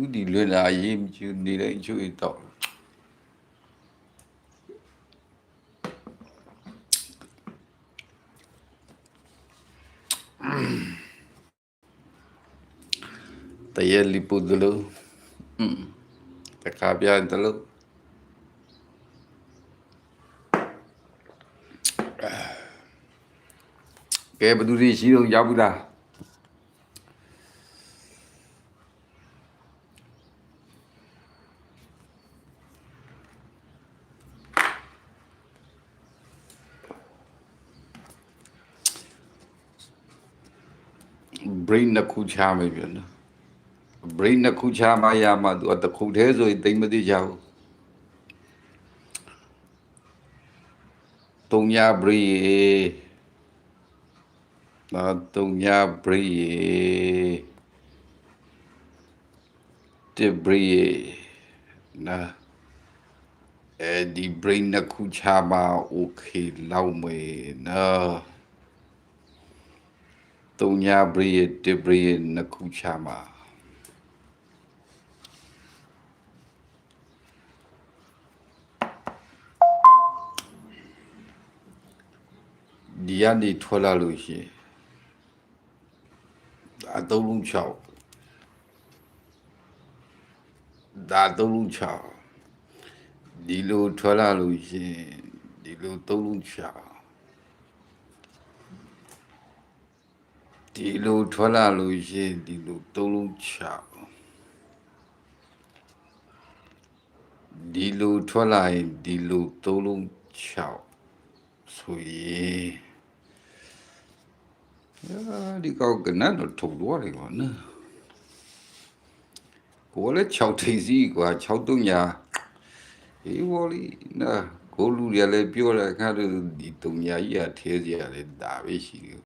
သူဒီလွင်လာရေးမချူနေတဲ့အချွေတော့တရဲ့လီပူဒလို့อืมတခါပြန်တလို့ကဲဘယ်သူတွေရှိတော့ရောက်ပြီလား brain နှစ်ခုချမယ်ပြန်နော် brain နှစ်ခုချမှရမှသူအတခုတည်းဆိုရင်သိမ့်မသိကြဘူးတုံညာ brain နာတုံညာ brain တေ brain နာအဲဒီ brain နှစ်ခုချမှ okay လောက်မယ်နော် တုံညာဘရီတဘရီနှစ်ခုချမှာဒီကနေထွက်လာလို့ရှိရင်ဒါသုံးလုံး6ဒါသုံးလုံး6ဒီလိုထွက်လာလို့ရှိရင်ဒီလိုသုံးလုံး6 ဒီလိုထွက်လာလို့ရှိရင်ဒီလိုသုံးလုံးချဒီလိုထွက်လာရင်ဒီလိုသုံးလုံးချဆိုရင်အာဒီကောက်ကနန်းတော့ထုတ်တော့တယ်ကွာနော်ကိုယ်လည်း6ထိပ်စီကွာ6တုံညာဟေးဝလီနာကိုလူရလည်းပြောတယ်ခါတော့ဒီတုံညာကြီးကထဲစီရတယ်ဒါပဲရှိတယ်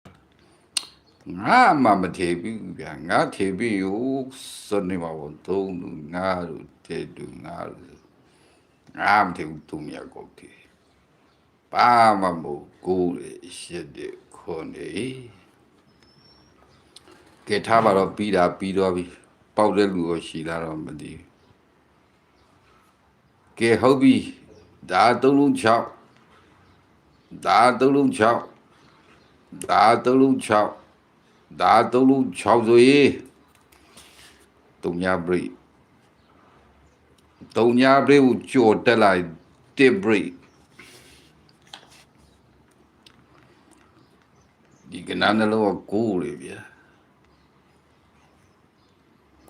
ငါမှမထေဘူးဗျာငါထေပြီးရောစွနေမှာဘောသုံးလူငါတို့တေတူငါတို့ငါမထေဘူးသူမြတ်ကိုကေပါမမို့ကိုရရှိတဲ့ခွန်နေကဲထားပါတော့ပြီးတာပြီးတော့ပြီပေါက်တဲ့လူရောရှိလာတော့မသိဘူးကဲဟုတ်ပြီဒါသုံးလုံး6ဒါသုံးလုံး6ဒါသုံးလုံး6 ဒါသုံးလုံး6ဆိုရင်တုံညာဘရိတုံညာဘရိကိုကြော်တက်လိုက်တစ်ဘရိဒီကနန်းနှလုံးကကိုးလေဗျာ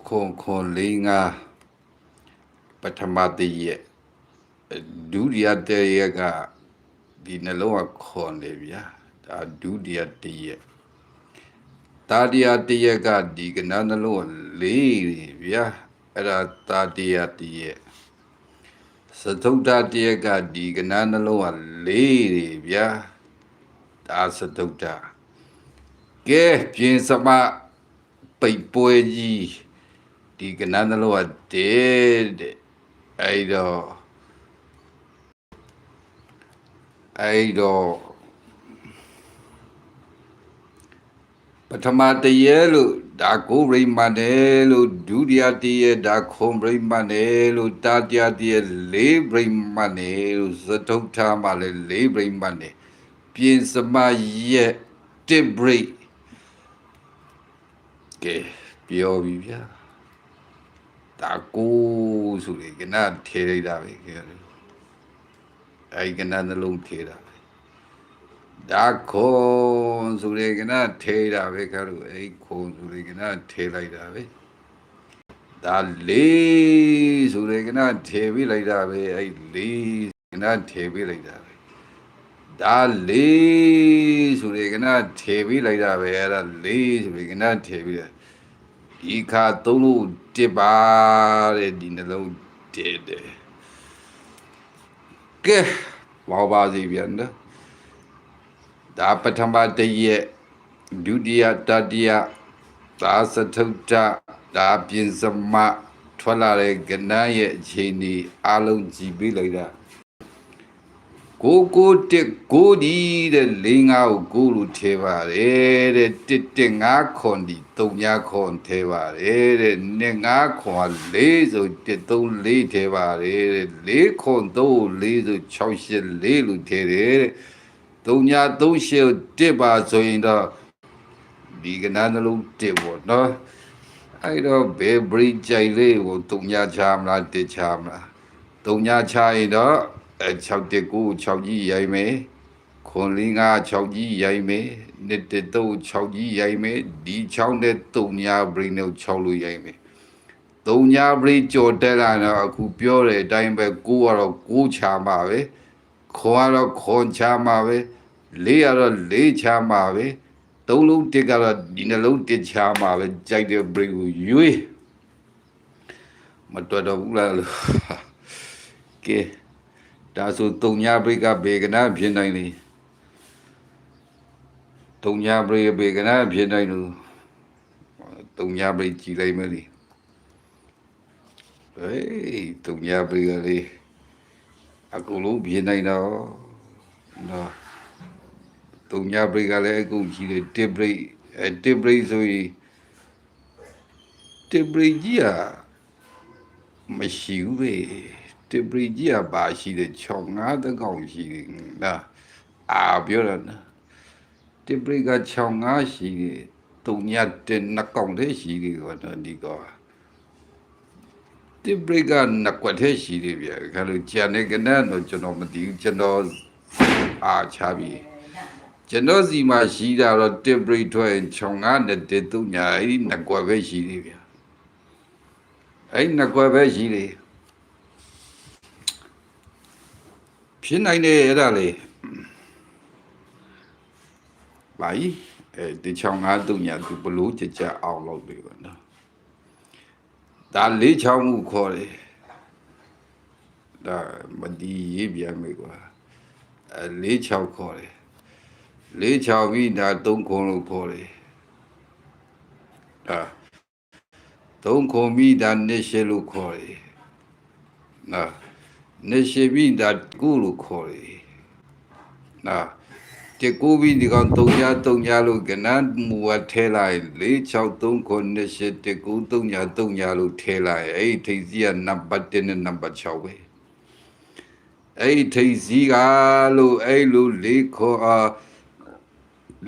ခွန်ခွန်လေးငါပထမတည့်ရက်ဒုတိယတည့်ရက်ကဒီနှလုံးကခွန်လေဗျာဒါဒုတိယတည့်ရက် တာတရားတရက်ကဒီကနာနှလုံးလေးဗျာအဲ့ဒါတာတရားတရက်သသုဒ္ဓတရက်ကဒီကနာနှလုံးလေးဗျာဒါသသုဒ္ဓကဲပြင်စမပိတ်ပွဲကြီးဒီကနာနှလုံးကတဲတဲ့အဲ့တော့အဲ့တော့ ထမတရေလို့ဒါကိုဗိမတ်တယ်လို့ဒုတိယတရေဒါခုံဗိမတ်တယ်လို့တတိယတရေလေးဗိမတ်တယ်လို့သတုထမှာလေလေးဗိမတ်တယ်ပြင်စမရဲ့တစ်ဗိကဲပြောပြီဗျာဒါကိုဆိုလေကနထေလိုက်တာပဲကဲအဲ့ကနနှလုံးထေတာ ဒါခွန်ဆိုရကနာထေးတာပဲခါလို့အဲ့ခွန်ဆိုရကနာထေးလိုက်တာပဲဒါလေးဆိုရကနာထေးပြီးလိုက်တာပဲအဲ့လေးကနာထေးပြီးလိုက်တာပဲဒါလေးဆိုရကနာထေးပြီးလိုက်တာပဲအဲ့ဒါလေးဆိုရကနာထေးပြီးတယ်ဒီခါသုံးလို့တစ်ပါတဲ့ဒီနှလုံးတစ်တယ်ကဲဘောပါစီပြန်နော် ဒါပထမတရက်ဒုတိယတတိယသာသထုတ္တဒါပြင်စမထွက်လာတဲ့ကဏ္ဍရဲ့အခြေအနေအလုံးကြည့်ပြီးလိုက်တာကိုကိုတက်ကိုဒီတဲ့လေးငါကိုကိုလူထဲပါတယ်တဲ့တစ်တက်ငါခွန်ဒီတုံညာခွန်ထဲပါတယ်တဲ့နှစ်ငါခွန်လေးဆိုတစ်သုံးလေးထဲပါတယ်တဲ့လေးခွန်သုံးလေးဆို6ရှစ်လေးလူထဲတယ်တဲ့ တုံညာသုံးရှစ်တစ်ပါဆိုရင်တော့ဒီကနနှလုံးတစ်ပေါ့နော်အဲ့တော့ဘယ်ဘရိကြိုင်လေးကိုတုံညာချမလားတစ်ချမလားတုံညာချရင်တော့အဲ6တက်ကို6ကြီးရိုက်မယ်ခွန်လေးငါ6ကြီးရိုက်မယ်နှစ်တက်တော့6ကြီးရိုက်မယ်ဒီ6နဲ့တုံညာဘရိနဲ့6လို့ရိုက်မယ်တုံညာဘရိကြော်တက်လာတော့အခုပြောတဲ့အတိုင်းပဲကိုကတော့ကိုချမှာပဲ ခွန်ကတော့ခွန်ချမှာပဲလေးကတော့လေးချမှာပဲသုံးလုံးတစ်ကတော့ဒီနှလုံးတစ်ချမှာပဲကြိုက်တဲ့ဘရိကိုရွေးမတော်တော့ဘူးလားလို့ကဲဒါဆိုတုံညာဘရိကဘေကနာဖြစ်နိုင်လေတုံညာဘရိဘေကနာဖြစ်နိုင်လို့တုံညာဘရိကြည်လိုက်မယ်လေဟေးတုံညာဘရိကလေ အကုန်လုံးဖြစ်နိုင်တော့နော်တုံညာဘရိကလည်းအကုန်ကြည့်တယ်တစ်ဘရိအဲတစ်ဘရိဆိုရင်တစ်ဘရိကြီးอ่ะမရှိဘူးပဲတစ်ဘရိကြီးอ่ะပါရှိတယ်6 5တကောင်ရှိတယ်နော်အာပြောရနော်တစ်ဘရိက6 5ရှိတယ်တုံညာတဲ့နှစ်ကောင်တည်းရှိတယ်ကောနော်ဒီကော တစ်ဘရိကနှစ်ကွက်တည်းရှိတယ်ဗျာခါလို့ကြံနေကနတော့ကျွန်တော်မသိဘူးကျွန်တော်အာချပြီကျွန်တော်စီမှာရှိတာတော့တစ်ဘရိထွက်ရင်6 5နဲ့တဲ့တုံညာအဲ့ဒီနှစ်ကွက်ပဲရှိတယ်ဗျာအဲ့ဒီနှစ်ကွက်ပဲရှိတယ်ဖြစ်နိုင်တယ်အဲ့ဒါလေဘာကြီးအဲဒီချောင်းငါတုံညာသူဘလို့ကြကြအောင်လုပ်ပြီပေါ့နော် ဒါလေးချောင်းမှုခေါ်တယ်ဒါမဒီရေးပြန်ပြီကွာအဲလေးချောင်းခေါ်တယ်လေးချောင်းပြီးဒါသုံးခုလို့ခေါ်တယ်ဒါသုံးခုပြီးဒါနှစ်ရှစ်လို့ခေါ်တယ်နော်နေရှိပြီးဒါကုလို့ခေါ်တယ်နော် တကူပြီးဒီကောင်3ည3ညလို့ကနန်းမူဝထဲလိုက်4639နှစ်ရှိတကူ3ည3ညလို့ထဲလိုက်အဲ့ဒီထိပ်စီးကနံပါတ်1နဲ့နံပါတ်6ပဲအဲ့ဒီထိပ်စီးကလို့အဲ့လိုလေးခေါ်အား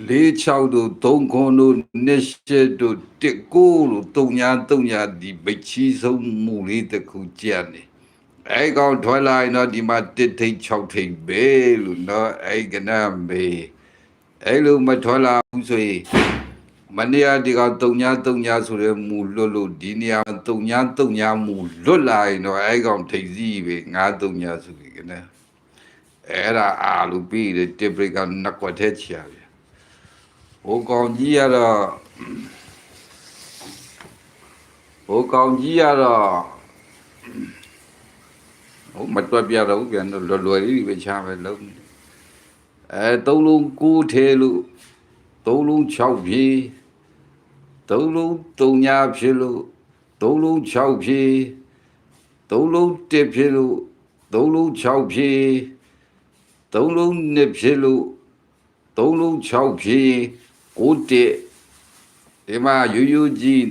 လေး6တို့3ခွန်တို့နှစ်ရှိတို့တကူလို့3ည3ညဒီပိတ်ချီဆုံးမူလေးတစ်ခုကြက်နေ အဲ့ကောင်ထွက်လာရင်တော့ဒီမှာတစ်ထိတ်6ထိတ်ပဲလို့နော်အဲ့ကနမေအဲ့လိုမထွက်လာဘူးဆိုရင်မနေ့ကဒီကောင်တုံညာတုံညာဆိုတဲ့မူလွတ်လို့ဒီနေရာတုံညာတုံညာမူလွတ်လာရင်တော့အဲ့ကောင်ထိတ်စီးပဲငါတုံညာဆိုပြီးကနအဲ့ဒါအာလူပြီးတဲ့တစ်ပရိကနကွက်ထဲချရဗျဟိုကောင်ကြီးရတော့ဟိုကောင်ကြီးရတော့ဟိုမတွက်ပြတော့ ဘူးပြန်တော့လွယ်လွယ်လေးပဲချပဲလုံးအဲသုံးလုံးကိုထဲလို့သုံးလုံး6ဖြည့်သုံးလုံး3ညဖြစ်လို့သုံးလုံး6ဖြည့်သုံးလုံး1ဖြစ်လို့သုံးလုံး6ဖြည့်သုံးလုံး2ဖြစ်လို့သုံးလုံး6ဖြည့်ကိုတက်ဒီမှာယူယူကြီး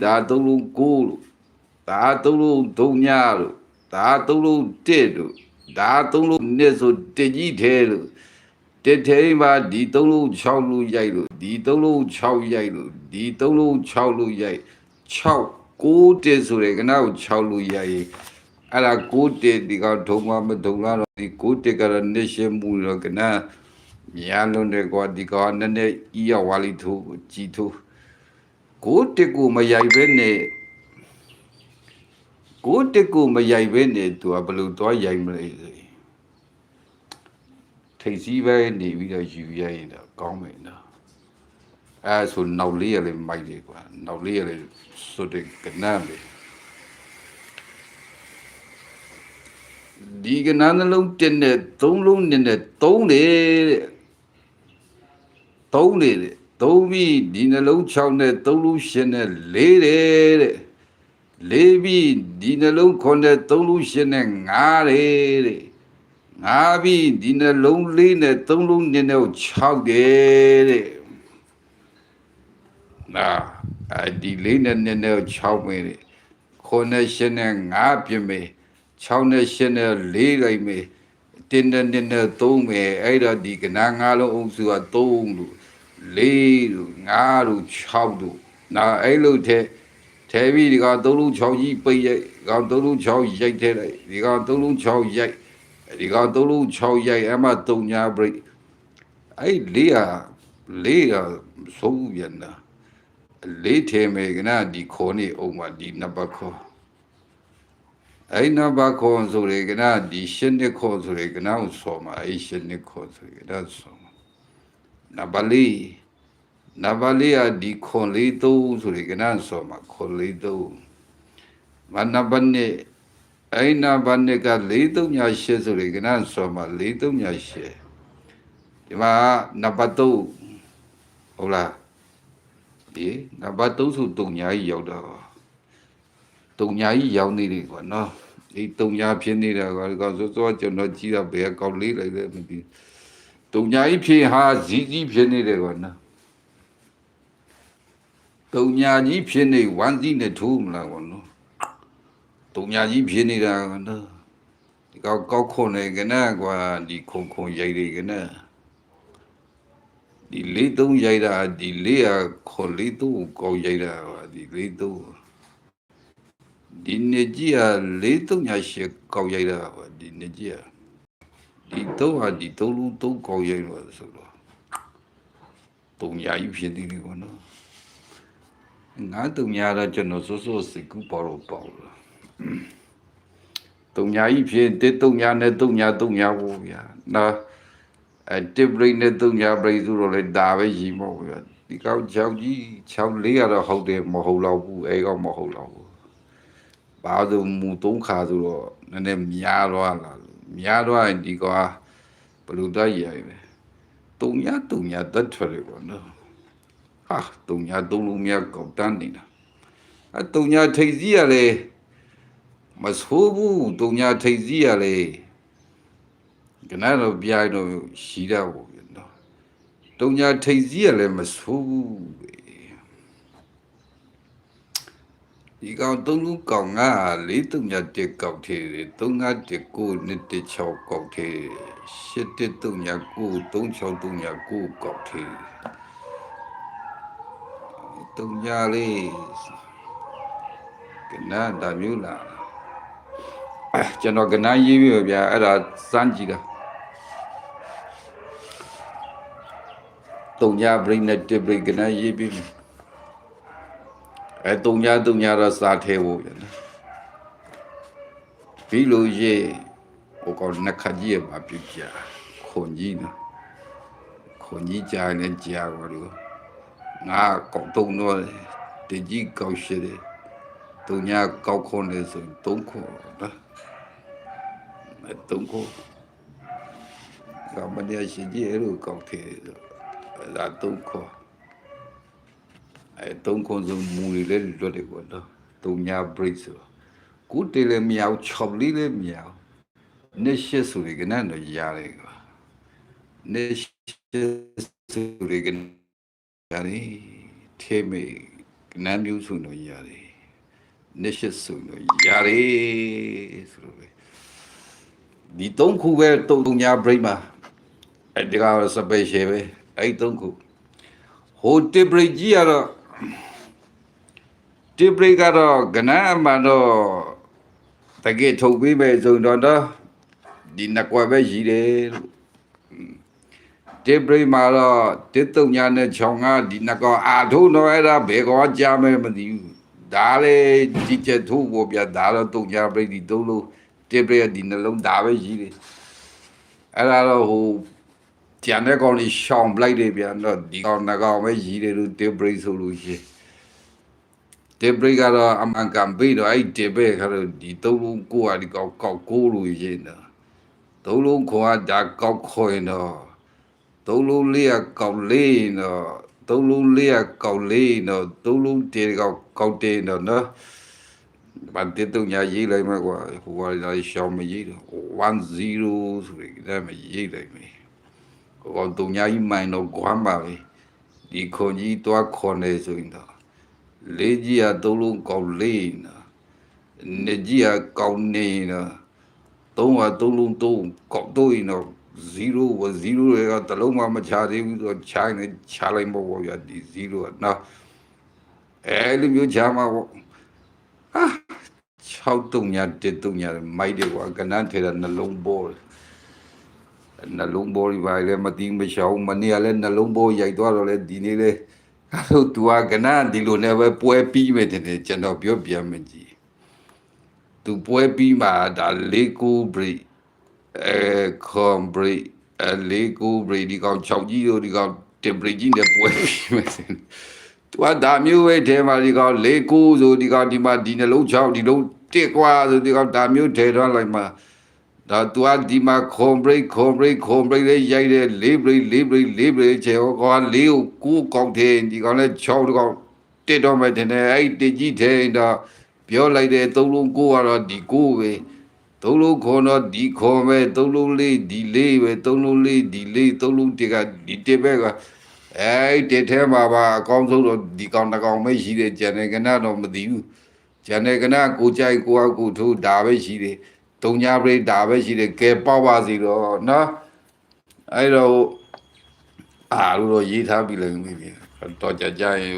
ဒါသုံးလုံး9လို့ဒါသုံးလုံး3ညလို့ဒါသုံးလုံးတစ်လို့ဒါသုံးလုံးနှစ်ဆိုတစ်ကြီးထဲလို့တစ်ထဲမှာဒီသုံးလုံး6လို့ရိုက်လို့ဒီသုံးလုံး6ရိုက်လို့ဒီသုံးလုံး6လို့ရိုက်6 9တစ်ဆိုရယ်ကနောက်6လို့ရိုက်ရင်အဲ့ဒါ9တစ်ဒီကောင်ဒုံမမဒုံလာတော့ဒီ9တစ်ကတော့နှစ်ရှင်းမှုတော့ကနာမြန်လုံးတဲ့ကွာဒီကောင်နည်းနည်းဤရဝါလီထိုးကြည်ထိုး9တစ်ကိုမရိုက်ပဲနဲ့ ကိုတက်ကိုမရိုက်ပဲနေသူကဘလို့သွားရိုက်မလဲဆိုရင်ထိတ်စည်းပဲနေပြီးတော့ယူရရင်တော့ကောင်းမယ်နော်အဲဆိုနောက်လေးရလေးမိုက်လေးကွာနောက်လေးရလေးဆိုတဲ့ကနမ်းလေးဒီကနမ်းနှလုံးတင်တဲ့သုံးလုံးနဲ့နဲ့သုံးလေတဲ့သုံးလေတဲ့သုံးပြီးဒီနှလုံး6နဲ့သုံးလုံး8နဲ့4တယ်တဲ့ လေးပြီးဒီနှလုံးခွန်တဲ့သုံးလုံးရှင်းနဲ့ငားတယ်တဲ့ ငါပြီးဒီနှလုံးလေးနဲ့သုံးလုံးနဲ့နဲ့6တယ်တဲ့နာအဒီလေးနဲ့နဲ့နဲ့6မယ်တဲ့ခုနဲ့ရှင်းနဲ့5ပြမယ်6နဲ့ရှင်းနဲ့4လိုက်မယ်တင်းနဲ့နဲ့နဲ့3မယ်အဲ့တော့ဒီကနာငါလုံးအုပ်စုက3လို့4လို့5လို့6လို့နာအဲ့လိုတဲ့ ထဲပြီးဒီကောင်3လုံး6ကြီးပိတ်ရိုက်ဒီကောင်3လုံး6ရိုက်ထဲလိုက်ဒီကောင်3လုံး6ရိုက်ဒီကောင်3လုံး6ရိုက်အမှ3ညာ break အဲ့လေးဟာလေးဟာဆုံးပြန်တာလေးထဲမယ်ကနာဒီခေါ်နေအောင်ပါဒီနံပါတ်ခေါ်အဲ့နံပါတ်ခေါ်ဆိုရကနာဒီရှင်းနှစ်ခေါ်ဆိုရကနာကိုဆောမှာအဲ့ရှင်းနှစ်ခေါ်ဆိုရကနာဆောမှာနံပါတ်လေး နံပါတ်လေးဟာဒီခေါ်လေးသုံးဆိုရကနာဆောမှာခေါ်လေးသုံးမနံပါတ်နှစ်အဲ့နံပါတ်နှစ်ကလေးသုံးညာရှင်းဆိုရကနာဆောမှာလေးသုံးညာရှင်းဒီမှာနံပါတ်3ဟုတ်လားဒီနံပါတ်3ဆိုတုံညာကြီးရောက်တော့တုံညာကြီးရောက်နေတယ်ကွာနော်ဒီတုံညာဖြစ်နေတာကွာဒီကောင်စောစောကျွန်တော်ကြည့်တာဘယ်ကောက်လေးလိုက်လဲမသိတုံညာကြီးဖြစ်ဟာဇီးကြီးဖြစ်နေတယ်ကွာနော် တုံညာကြီးဖြစ်နေဝမ်းစီးနဲ့ထိုးမလားကွာနော်တုံညာကြီးဖြစ်နေတာကွာနော်ဒီကောင်ကောက်ခွန်နေကနကွာဒီခုံခုံရိုက်တွေကနဒီလေးသုံးရိုက်တာဒီလေးဟာခေါ်လေးသုံးကိုကောက်ရိုက်တာပါဒီလေးသုံးဒီနေကြီးဟာလေးသုံးညာရှေကောက်ရိုက်တာပါဒီနေကြီးဟာဒီသုံးဟာဒီသုံးလုံးသုံးကောက်ရိုက်လို့ဆိုတော့သုံးညာကြီးဖြစ်နေတယ်ကောနော် ငါသုံးညာတော့ကျွန်တော်စိုးစိုးစိတ်ကူပေါ်တော့ပေါ့လားသုံးညာကြီးဖြစ်တဲ့သုံးညာနဲ့သုံးညာသုံးညာဘူးဗျာနော်အဲတစ်ဘရိတ်နဲ့သုံးညာဘရိတ်ဆိုတော့လေဒါပဲရီမော့ဗျာဒီကောက်ချောက်ကြီး6လေးကတော့ဟုတ်တယ်မဟုတ်တော့ဘူးအဲကောက်မဟုတ်တော့ဘူးဘာလို့မူသုံးခါဆိုတော့နည်းနည်းများတော့လာများတော့ရင်ဒီကွာဘလူတော့ရရပဲတုံညာတုံညာတတ်ထွက်တယ်ပေါ့နော် ဟာတုံညာသုံးလုံးများကောက်တန်းနေတာအဲတုံညာထိတ်စီးရလေမဆိုးဘူးတုံညာထိတ်စီးရလေကနတော့ပြိုင်တော့ရှိတာပေါ့ဗျနော်တုံညာထိတ်စီးရလည်းမဆိုးဘူးပဲဒီကောင်သုံးလူကောင်ငါလေးတုံညာတက်ကောက်သေးတယ်သုံးငါတက်ကိုနှစ်တက်ချောက်ကောက်သေးရှစ်တက်တုံညာကိုသုံးချောက်တုံညာကိုကောက်သေးတုံ ညာလေးကနဒါမျိုးလားကျွန်တော်ကနရေးပြီဗျာအဲ့ဒါစမ်းကြည့်တာတုံညာ brain နဲ့ tip brain ကနရေးပြီအဲတုံညာတုံညာတော့စားသေးဖို့ဗျာပြီးလို့ရေးဟိုကောင်နခကြီးရပါပြကြခွန်ကြီးနော်ခွန်ကြီးကြာနေကြာပါလို့ ငါကောက်တုံတော့တကြီးကောက်ရှိတယ်တုံညာကောက်ခွန်နေဆိုတုံးခွန်နော်အဲတုံးခွန်ကမနီရှိကြီးအဲ့လိုကောက်သေးတယ်လာတုံးခွန်အဲတုံးခွန်ဆိုမူလေးလွတ်တယ်ကွာနော်တုံညာ break ဆိုကိုတေးလည်းမရဘူးချော်လေးလည်းမရဘူးနှစ်ရှစ်ဆိုရကနေတော့ရတယ်ကွာနှစ်ရှစ်ဆိုရကနေ ရတယ်ထေမေနမ်းမျိုးဆိုတော့ရတယ်နှစ်ရှစ်ဆိုတော့ရတယ်ဆိုတော့ဒီသုံးခုပဲတုံညာ break မှာအဲဒီက special ပဲအဲ့သုံးခုဟိုတစ် break ကြီးကတော့တစ် break ကတော့ကနအမှန်တော့တကယ်ထုတ်ပြီးပဲဆိုတော့တော့ဒီနှစ်ကွယ်ပဲရည်တယ်လို့ တစ် break မှာတော့တစ်တုံညာနဲ့ချောင်းကဒီနှစ်ကောအာထုံးတော့အဲ့ဒါဘယ်ကောကြာမဲမသိဘူးဒါလေဒီချက်ထိုးပေါ်ပြဒါတော့တုံညာ break ဒီသုံးလို့တစ် break ဒီနှလုံးဒါပဲရည်တယ်အဲ့ဒါတော့ဟိုကျန်တဲ့ကောင်လေးရှောင်ပလိုက်တယ်ဗျာတော့ဒီကောင်နှစ်ကောင်ပဲရည်တယ်လို့တစ် break ဆိုလို့ရှိရင်တေဘရိကတော့အမှန်ကန်ပြီးတော့အဲ့တေဘဲခါတော့ဒီသုံးလုံးကိုကဒီကောက်ကောက်ကိုလို့ရင်းတော့သုံးလုံးခွာဒါကောက်ခွင်တော့ သုံးလုံးလေးကကောက်လေးတော့သုံးလုံးလေးကကောက်လေးတော့သုံးလုံးတေကောက်ကောက်တေတော့နော်ဘာတစ်တုံညာရေးလိုက်မှာကွာဟိုကလည်းရှောင်းမရေးတော့10ဆိုရင်လည်းမရေးလိုက်မယ်ဟိုကတုံညာကြီးမိုင်တော့ကွမ်းပါပဲဒီခွန်ကြီးတွားခွန်နေဆိုရင်တော့လေးကြီးကသုံးလုံးကောင်းလေးနော်နေကြီးကကောင်းနေနော်သုံးကသုံးလုံးသုံးကောက်တော့ရင်တော့ 0 0တွေကတလုံးမှမချသေးဘူးဆိုချိုင်းနေချလိုက်မပေါ့ဗျာဒီ0ကနော်အဲလိုမျိုးချမှာပေါ့ဟာ6တုံညာ1တုံညာမိုက်တယ်ကွာကနန်းထဲတာနှလုံးပေါ်တယ်နှလုံးပေါ်ဒီပါလေမတိမရှောင်းမနေ့ကလည်းနှလုံးပေါ်ရိုက်သွားတော့လေဒီနေ့လေအဲ့လိုသူကကနန်းဒီလိုနဲ့ပဲပွဲပြီးမယ်တဲ့ကျွန်တော်ပြောပြမယ်ကြီးသူပွဲပြီးမှဒါလေးကိုဘရိ အဲခွန်ဘရိအဲလေးကိုဘရိဒီကောင်6ကြီးတို့ဒီကောင်တင်ဘရိကြီးနဲ့ပွဲပြီးမယ်စင်သူကဒါမျိုးပဲထဲမှာဒီကောင်လေးကိုဆိုဒီကောင်ဒီမှာဒီနှလုံး6ဒီလုံးတစ်ကွာဆိုဒီကောင်ဒါမျိုးထဲထားလိုက်မှဒါသူကဒီမှာခွန်ဘရိခွန်ဘရိခွန်ဘရိလေးရိုက်တဲ့လေးဘရိလေးဘရိလေးဘရိချေဟောကောင်လေးကိုကိုကောက်တယ်ဒီကောင်လည်း6ဒီကောင်တစ်တော့မှတင်တယ်အဲ့ဒီတစ်ကြီးထဲတော့ပြောလိုက်တယ်သုံးလုံးကိုကတော့ဒီကိုပဲ သုံးလုံးခေါ်တော့ဒီခေါ်ပဲသုံးလုံးလေးဒီလေးပဲသုံးလုံးလေးဒီလေးသုံးလုံးတကဒီတစ်ပဲကအဲ့ဒီထဲမှာပါအကောင်းဆုံးတော့ဒီကောင်တစ်ကောင်ပဲရှိတယ်ကျန်တဲ့ကနတော့မသိဘူးကျန်တဲ့ကနကိုကြိုက်ကိုအကူထိုးဒါပဲရှိတယ်တုံညာပရိဒါပဲရှိတယ်ကဲပေါ့ပါစီတော့နော်အဲ့တော့အားလို့တော့ရေးထားပြီလည်းမဖြစ်တော့ကြကြရင်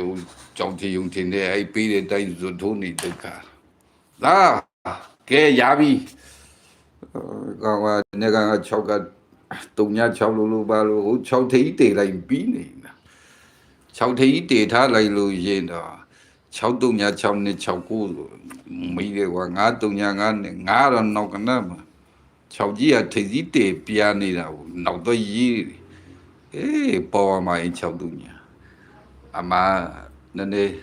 ကြောင်တီယုံတင်တဲ့အဲ့ပေးတဲ့တိုင်းဇွတ်ထိုးနေဒုက္ခလာ ကဲရပြီကောင်ကနေကောင်6ကတုံညာ6လို့လို့ပါလို့ဟို6ထိပ်တေလိုက်ပြီးနေတာ6ထိပ်တေထားလိုက်လို့ရင်တော့6တုံညာ6နဲ့6ကိုမိတယ်ကွာ9တုံညာ9နဲ့9တော့နောက်ကနမှာ6ကြီးကထိပ်ကြီးတေပြားနေတာကိုနောက်တော့ရေးအေးပေါ်မှာအ6တုံညာအမနည်းနည်း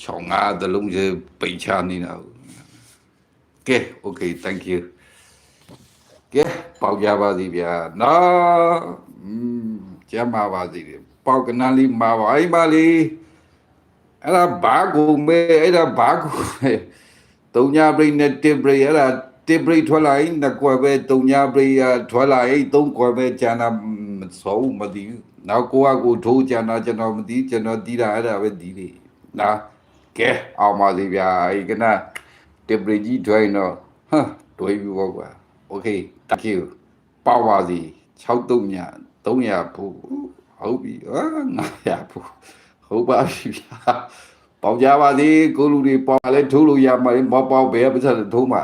ချောင်းငါသလုံးကျပိတ်ချနေတာကို ကဲ okay thank you ကဲပေါက်ကြပါစီဗျာနော်อืมကျမ်းပါပါစီပေါက်ကနန်းလေးမှာပါအိမ်ပါလေးအဲ့ဒါဘာကိုမဲအဲ့ဒါဘာကိုမဲတုံညာပရိနဲ့တစ်ပရိအဲ့ဒါတစ်ပရိထွက်လာရင်နှစ်ကွယ်ပဲတုံညာပရိထွက်လာရင်သုံးကွယ်ပဲကျန်တာမဆုံးမသိဘူးနောက်ကိုကကိုထိုးကျန်တာကျွန်တော်မသိကျွန်တော်တီးတာအဲ့ဒါပဲတီးတယ်နော်ကဲအောင်ပါစီဗျာအဲ့ကန တစ်ပရိကြီးထွက်ရင်တော့ဟမ်တွေးပြီးပေါ့ကွာ okay thank you ပေါ့ပါစီ6တုံညာ300ဘူးဟုတ်ပြီဟာ900ဘူးဟုတ်ပါပြီဗျာပေါက်ကြပါစေကိုလူတွေပေါက်လဲထိုးလို့ရမှာမပေါက်ဘယ်ပတ်စံထိုးမှာ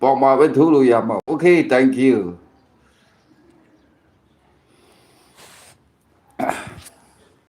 ပေါက်မှာပဲထိုးလို့ရမှာ okay thank you